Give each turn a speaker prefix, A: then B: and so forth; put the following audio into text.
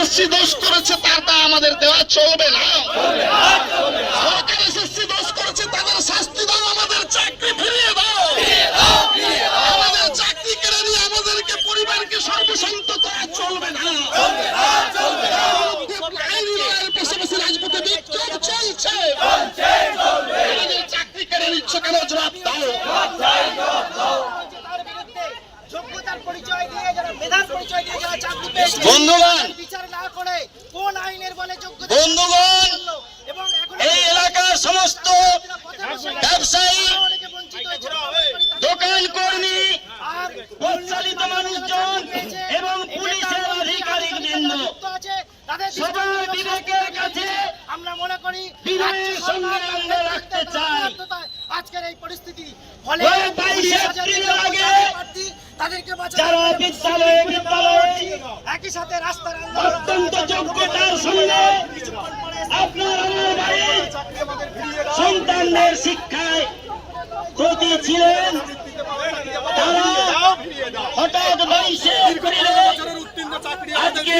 A: SSC দোষ করেছে তার তা আমাদের দেওয়া চলবে না। সরকার এসএসসি দোষ করেছে তাদের শাস্তি দাও আমাদের চাকরি ফিরিয়ে দাও। আমাদের চাকরি কেড়ে নিয়ে আমাদেরকে পরিবারকে সর্বশান্ত করা চলবে না। পাশাপাশি রাজপথে বিক্ষোভ চলছে। আমাদের চাকরি কেড়ে নিচ্ছ কেন জবাব দাও।
B: তার বিরুদ্ধে যোগ্যতার পরিচয় দিয়ে যারা মেধার পরিচয় দিয়ে যারা চাকরি পেয়েছে
A: বন্ধুগণ,
B: কোন আইনের বলে যোগ্যতা
A: বন্ধুগণ, এই এলাকার সমস্ত ব্যবসায়ী দোকান কর্মী প্রচালিত মানুষজন এবং পুলিশের আধিকারিক বৃন্দ।
B: আছে। তাদের
A: সবার বিবেকের কাছে
B: আমরা মনে করি
A: বিনয়ের সঙ্গে আমরা রাখতে চাই।
B: আজকের এই পরিস্থিতি। ফলে
A: বাইশে এপ্রিলের আগে।
B: তাদেরকে বাঁচাতে
A: যারা বিদ্যালয়ে বিদ্যালয়ে
B: একই সাথে রাস্তার
A: অত্যন্ত যোগ্যতার সঙ্গে আপনার আমার বাড়ির সন্তানদের শিক্ষায় প্রতি ছিলেন। তারা হঠাৎ বাইশে এপ্রিলে আজকে